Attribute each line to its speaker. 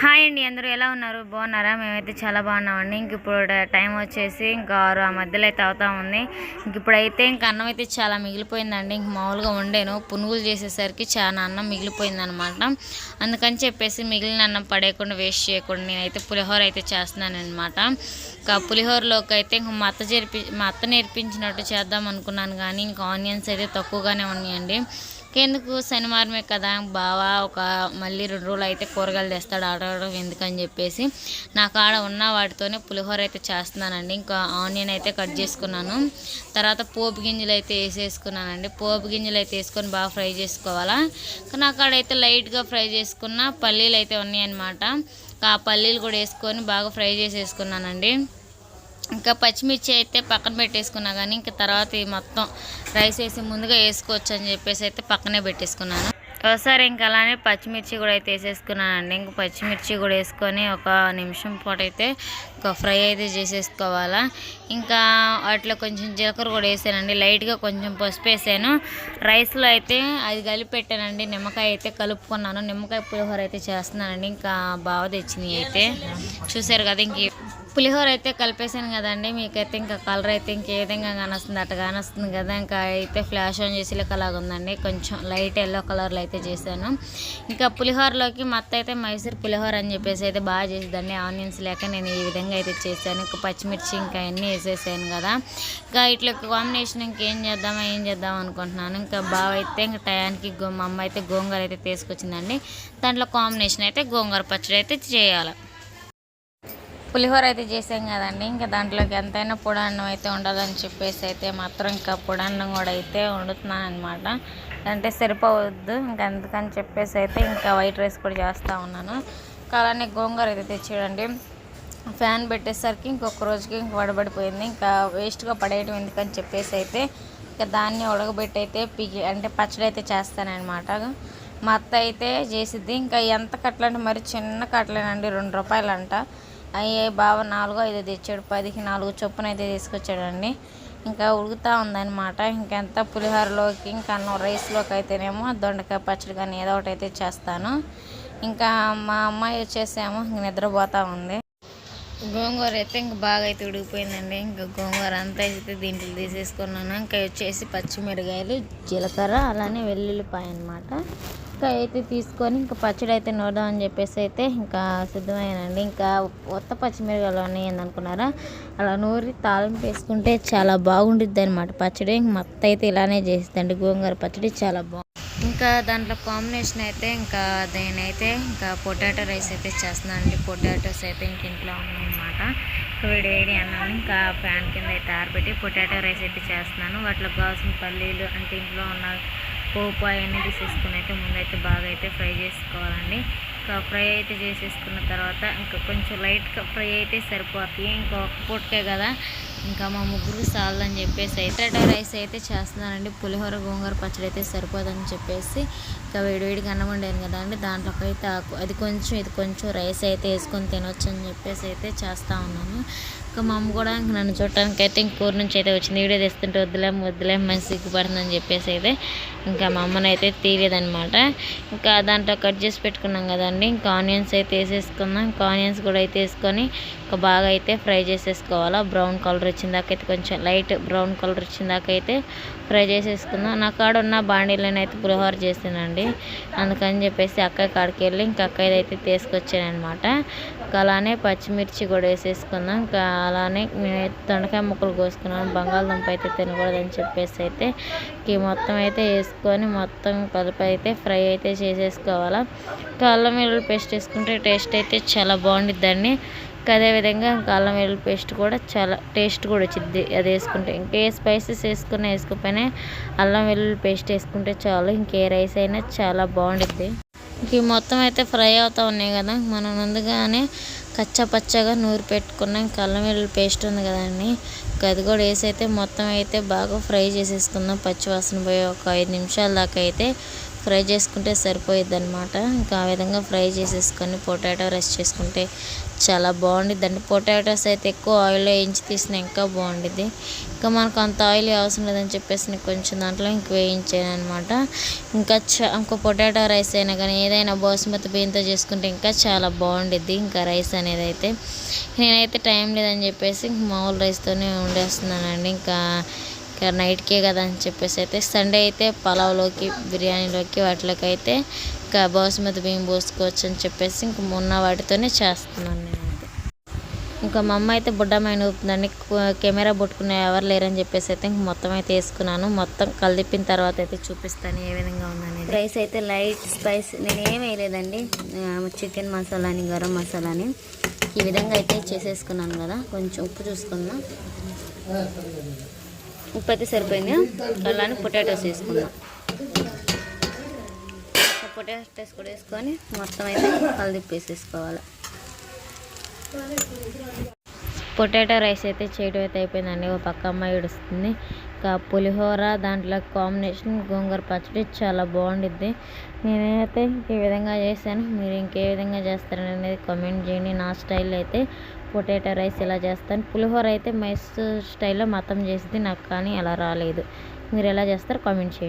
Speaker 1: Hi అండి అందరూ ఎలా ఉన్నారు? బాగున్నారా? మేమైతే చాలా బాగున్నామండి. ఇంక ఇప్పుడు టైం వచ్చేసి ఇంకా ఆరు ఆ మధ్యలో అయితే అవుతా ఉంది. ఇంక ఇప్పుడైతే ఇంక అన్నం అయితే చాలా మిగిలిపోయిందండి. ఇంక మామూలుగా వండాను. పునుగులు చేసేసరికి చాలా అన్నం మిగిలిపోయిందనమాట. అందుకని చెప్పేసి మిగిలిన అన్నం పడేయకుండా వేస్ట్ చేయకుండా నేనైతే పులిహోర అయితే చేస్తున్నాను అనమాట ఇంకా పులిహోరలోకి అయితే ఇంక మా అత్త చేర్పి మా అత్త నేర్పించినట్టు చేద్దాం అనుకున్నాను. కానీ ఇంకా ఆనియన్స్ అయితే తక్కువగానే ఉన్నాయండి. ఎందుకు శనివారమే కదా? బావ ఒక మళ్ళీ రెండు రోజులు అయితే కూరగాయలు తెస్తాడు ఆడవడం ఎందుకని చెప్పేసి. నాకు ఆడ ఉన్న వాటితోనే పులిహోర అయితే చేస్తున్నానండి. ఇంకా ఆనియన్ అయితే కట్ చేసుకున్నాను. తర్వాత పోపు గింజలు అయితే వేసేసుకున్నానండి. పోపు గింజలు అయితే వేసుకొని బాగా ఫ్రై చేసుకోవాలా? నాకు ఆడైతే లైట్గా ఫ్రై చేసుకున్న పల్లీలు అయితే ఉన్నాయన్నమాట. ఆ పల్లీలు కూడా వేసుకొని బాగా ఫ్రై చేసేసుకున్నానండి. ఇంకా పచ్చిమిర్చి అయితే పక్కన పెట్టేసుకున్నా కానీ ఇంకా తర్వాత మొత్తం రైస్ వేసి ముందుగా వేసుకోవచ్చు అని చెప్పేసి అయితే పక్కనే పెట్టేసుకున్నాను. ఒకసారి ఇంకా అలానే పచ్చిమిర్చి కూడా అయితే వేసేసుకున్నానండి. ఇంకా పచ్చిమిర్చి కూడా వేసుకొని ఒక నిమిషం పాటు అయితే ఒక ఫ్రై అయితే చేసేసుకోవాలా. ఇంకా వాటిలో కొంచెం జీలకర్ర కూడా వేసానండి. లైట్గా కొంచెం పసుపు వేసాను. రైస్లో అయితే అది కలిపెట్టానండి నిమ్మకాయ అయితే కలుపుకున్నాను. నిమ్మకాయ పులిహోర అయితే చేస్తున్నానండి. ఇంకా బాగా తెచ్చినవి అయితే. చూసారు కదా ఇంక పులిహోర అయితే కలిపేసాను కదండి. మీకైతే ఇంకా కలర్ అయితే ఇంకే విధంగా కానొస్తుంది అట్లా కానొస్తుంది కదా. ఇంకా అయితే ఫ్లాష్ ఆన్ చేసి అలాగ ఉందండి. కొంచెం లైట్ ఎల్లో కలర్లో అయితే చేశాను. ఇంకా పులిహోరలోకి మత్త అయితే మైసూర్ పులిహోర అని చెప్పేసి అయితే బాగా చేసేదండి ఆనియన్స్ లేక నేను ఈ విధంగా అయితే చేశాను. ఇంకా పచ్చిమిర్చి ఇంకా అన్నీ వేసేసాను కదా. ఇంకా ఇట్లా కాంబినేషన్ ఇంకేం చేద్దామా ఏం చేద్దాం అనుకుంటున్నాను. ఇంకా బాగా అయితే ఇంకా టయానికి గో మా అమ్మ అయితే గోంగూర అయితే తీసుకొచ్చిందండి. దాంట్లో కాంబినేషన్ అయితే గోంగూర పచ్చడి అయితే చేయాలి. పులిహోర అయితే చేసాం కదండి. ఇంకా దాంట్లోకి ఎంతైనా పొడన్నం అయితే ఉండాలని చెప్పేసి అయితే మాత్రం ఇంకా పొడన్నం కూడా అయితే వండుతున్నాను అనమాట అంటే సరిపోవద్దు ఇంకా అందుకని చెప్పేసి అయితే ఇంకా వైట్ రైస్ కూడా చేస్తూ ఉన్నాను. ఇంకా అలానే గోంగూర అయితే తెచ్చేయండి ఫ్యాన్ పెట్టేసరికి ఇంకొక రోజుకి ఇంక వడబడిపోయింది. ఇంకా వేస్ట్గా పడేయడం ఎందుకని చెప్పేసి అయితే ఇంకా దాన్ని ఉడకబెట్టి అయితే పిగి అంటే పచ్చడి అయితే చేస్తానమాట మా అత్త అయితే చేసిద్ది. ఇంకా ఎంత కట్టలంటే మరి చిన్న కట్టలేనండి రెండు రూపాయలంట. అయ్యే బావ నాలుగో ఐదో తెచ్చాడు పదికి నాలుగు చొప్పున అయితే తీసుకొచ్చాడండి. ఇంకా ఉడుకుతూ ఉందన్నమాట. ఇంకెంత పులిహోరలోకి ఇంకా అన్నం రైస్లోకి అయితేనేమో దొండకాయ పచ్చడి కానీ ఏదో ఒకటి అయితే చేస్తాను. ఇంకా మా అమ్మాయి వచ్చేసేమో ఇంక నిద్రపోతూ ఉంది. గోంగూర అయితే ఇంక బాగా అయితే ఉడికిపోయిందండి. ఇంకా గోంగూర అంతా అయితే దీంట్లో తీసేసుకున్నాను. ఇంకా వచ్చేసి పచ్చిమిరకాయలు జీలకర్ర అలానే వెల్లుల్లిపాయ అనమాట ఇంకా అయితే తీసుకొని ఇంకా పచ్చడి అయితే అని చెప్పేసి అయితే ఇంకా సిద్ధమైనండి ఇంకా కొత్త పచ్చిమిరకాయలు ఉన్నాయని అనుకున్నారా? అలా నూరి తాలింపు వేసుకుంటే చాలా బాగుంటుంది అనమాట పచ్చడి మత్త అయితే ఇలానే చేస్తుందండి గోంగూర పచ్చడి చాలా బాగుంది. ఇంకా దాంట్లో కాంబినేషన్ అయితే ఇంకా దేనైతే ఇంకా పొటాటో రైస్ అయితే చేస్తున్నాను అండి. పొటాటోస్ అయితే ఇంక ఇంట్లో ఉన్నాయన్నమాట వేడి వేడి అన్నాను ఇంకా ఫ్యాన్ కింద అయితే ఆరబెట్టి పొటాటో రైస్ అయితే చేస్తున్నాను. వాటిలో కావాల్సిన పల్లీలు అంటే ఇంట్లో ఉన్న పోపు అవన్నీ తీసేసుకుని అయితే ముందైతే బాగా అయితే ఫ్రై చేసుకోవాలండి. ఇంకా ఫ్రై అయితే చేసేసుకున్న తర్వాత ఇంకా కొంచెం లైట్గా ఫ్రై అయితే సరిపోతాయి ఇంకా ఒక పూటకే కదా. ఇంకా మా ముగ్గురు చాలని చెప్పేసి అయితే రైస్ అయితే చేస్తున్నానండి. పులిహోర గోంగూర పచ్చడి అయితే సరిపోదని చెప్పేసి ఇంకా వేడివేడిగా అన్నం వండాను కదా అండి. దాంట్లోకి అయితే అది కొంచెం ఇది కొంచెం రైస్ అయితే వేసుకొని తినొచ్చు అని చెప్పేసి అయితే చేస్తూ ఉన్నాను. ఇంకా మా అమ్మ కూడా నన్ను చూడటానికి అయితే ఇంక ఊరు నుంచి అయితే వచ్చింది. వీడియో తెస్తుంటే వద్దులేం వద్దులేం మంచి సిగ్గుపడుతుందని చెప్పేసి అయితే ఇంకా మా అమ్మని అయితే తీయలేదనమాట ఇంకా దాంట్లో కట్ చేసి పెట్టుకున్నాం కదండి. ఇంకా ఆనియన్స్ అయితే వేసేసుకుందాం. ఇంకా ఆనియన్స్ కూడా అయితే వేసుకొని ఇంకా బాగా అయితే ఫ్రై చేసేసుకోవాలా. బ్రౌన్ కలర్ వచ్చిన దాకా అయితే కొంచెం లైట్ బ్రౌన్ కలర్ వచ్చిన దాకా అయితే ఫ్రై చేసేసుకుందాం. నా కాడ ఉన్న బాండీలను అయితే పులిహోర చేసానండి అందుకని చెప్పేసి అక్క కాడికి వెళ్ళి ఇంకా అక్క అయితే తీసుకొచ్చానమాట అలానే పచ్చిమిర్చి కూడా వేసేసుకుందాం. ఇంకా అలానే నేనైతే దొండకాయ ముక్కలు కోసుకున్నాను. బంగాళదుంప అయితే తినకూడదని చెప్పేసి అయితే ఈ మొత్తం అయితే వేసుకొని మొత్తం కలిపి అయితే ఫ్రై అయితే చేసేసుకోవాలా. ఇంకా అల్లం వెల్లుల్లి పేస్ట్ వేసుకుంటే టేస్ట్ అయితే చాలా బాగుండిద్దండి. ఇంకా అదేవిధంగా ఇంకా అల్లం వెల్లుల్లి పేస్ట్ కూడా చాలా టేస్ట్ కూడా వచ్చింది అది వేసుకుంటే. ఇంకే స్పైసెస్ వేసుకుని వేసుకోకపోయినా అల్లం వెల్లుల్లి పేస్ట్ వేసుకుంటే చాలు. ఇంకే రైస్ అయినా చాలా బాగుండిద్ది. ఇవి మొత్తం అయితే ఫ్రై అవుతూ ఉన్నాయి కదా. మనం ముందుగానే కచ్చా పచ్చగా నూరి పెట్టుకున్నాం. ఇంకా వెల్లుల్లి పేస్ట్ ఉంది కదండి అది కూడా వేసి అయితే మొత్తం అయితే బాగా ఫ్రై చేసేసుకుందాం. పచ్చివాసన పోయి ఒక ఐదు నిమిషాల దాకా అయితే ఫ్రై చేసుకుంటే సరిపోయిద్ది అనమాట ఇంకా ఆ విధంగా ఫ్రై చేసేసుకొని పొటాటో రైస్ చేసుకుంటే చాలా బాగుండిద్ది అండి పొటాటోస్ అయితే ఎక్కువ ఆయిల్లో వేయించి తీసిన ఇంకా బాగుండిద్ది. ఇంకా మనకు అంత ఆయిల్ అవసరం లేదని చెప్పేసి నేను కొంచెం దాంట్లో ఇంక వేయించాను అనమాట ఇంకా చ ఇంకా పొటాటో రైస్ అయినా కానీ ఏదైనా బాస్మతి బియ్యంతో చేసుకుంటే ఇంకా చాలా బాగుండిద్ది. ఇంకా రైస్ అనేది అయితే నేనైతే టైం లేదని చెప్పేసి ఇంక మామూలు రైస్తోనే వండేస్తున్నానండి. ఇంకా ఇంకా నైట్కే కదా అని చెప్పేసి అయితే సండే అయితే పలావ్లోకి బిర్యానీలోకి వాటిలోకి అయితే ఇంకా బాస్మతి బియ్యం పోసుకోవచ్చు అని చెప్పేసి ఇంక ఉన్న వాటితోనే చేస్తున్నాను నేనైతే ఇంకా మా అమ్మ అయితే బుడ్డమైన ఊపుతుందండి. కెమెరా పట్టుకునే ఎవరు లేరని చెప్పేసి అయితే ఇంక మొత్తం అయితే వేసుకున్నాను. మొత్తం కలిపిన తర్వాత అయితే చూపిస్తాను ఏ విధంగా ఉందని
Speaker 2: రైస్ అయితే లైట్ స్పైస్ నేను ఏం వేయలేదండి చికెన్ మసాలాని గరం మసాలాని ఈ విధంగా అయితే చేసేసుకున్నాను కదా. కొంచెం ఉప్పు చూసుకుందాం. ఉప్పు అయితే సరిపోయింది. అలానే పొటాటోస్ వేసుకుందాం. పొటాటోస్ కూడా వేసుకొని మొత్తం అయితే కలిదిప్పేసేసుకోవాలి
Speaker 1: పొటాటో రైస్ అయితే చేయడం అయితే అయిపోయిందండి. ఒక పక్క అమ్మాయి ఏడుస్తుంది. ఇంకా పులిహోర దాంట్లో కాంబినేషన్ గోంగూర పచ్చడి చాలా బాగుండిద్ది. నేనైతే ఈ విధంగా చేశాను. మీరు ఇంకే విధంగా చేస్తారనేది అనేది కామెంట్ చేయండి. నా స్టైల్ అయితే పొటాటో రైస్ ఇలా చేస్తాను. పులిహోర అయితే మైసూర్ స్టైల్లో మతం చేసింది నాకు కానీ అలా రాలేదు. మీరు ఎలా చేస్తారో కామెంట్ చేయండి.